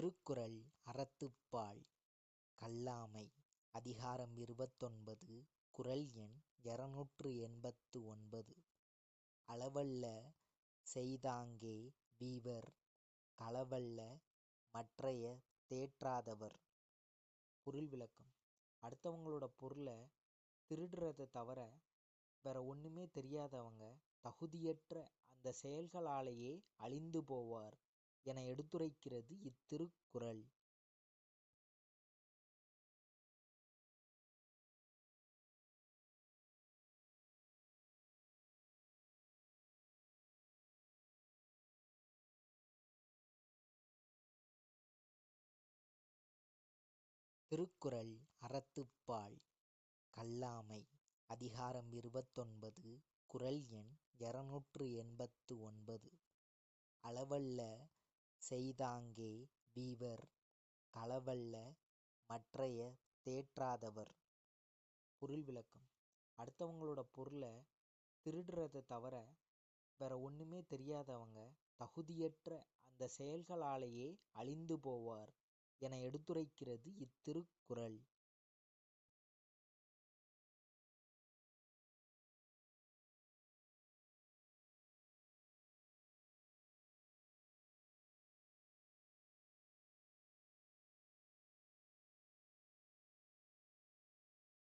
திருக்குறள் அறத்துப்பால் கல்லாமை அதிகாரம் இருபத்தொன்பது குறள் எண் இருநூற்று எண்பத்து ஒன்பது. அளவல்ல செய்தாங்கே வீவர் களவல்ல மற்றைய தேற்றாதவர். பொருள் விளக்கம். அடுத்தவங்களோட பொருளை திருடுறதை தவிர வேற ஒன்றுமே தெரியாதவங்க தகுதியற்ற அந்த செயல்களாலேயே அழிந்து போவார். என எடுத்துரைக்கிறது இத்திருக்குறள். திருக்குறள் அறத்துப்பால். கல்லாமை. அதிகாரம் இருபத்தொன்பது. குறள் எண் இருநூற்று எண்பத்து ஒன்பது. அளவல்ல செய்தாங்கே வீவர் களவல்ல மற்றைய தேற்றாதவர். பொருள் விளக்கம். அடுத்தவங்களோட பொருளை திருடுறதை தவிர வேற ஒண்ணுமே தெரியாதவங்க தகுதியற்ற அந்த செயல்களாலேயே அழிந்து போவார் என எடுத்துரைக்கிறது இத்திருக்குறள்.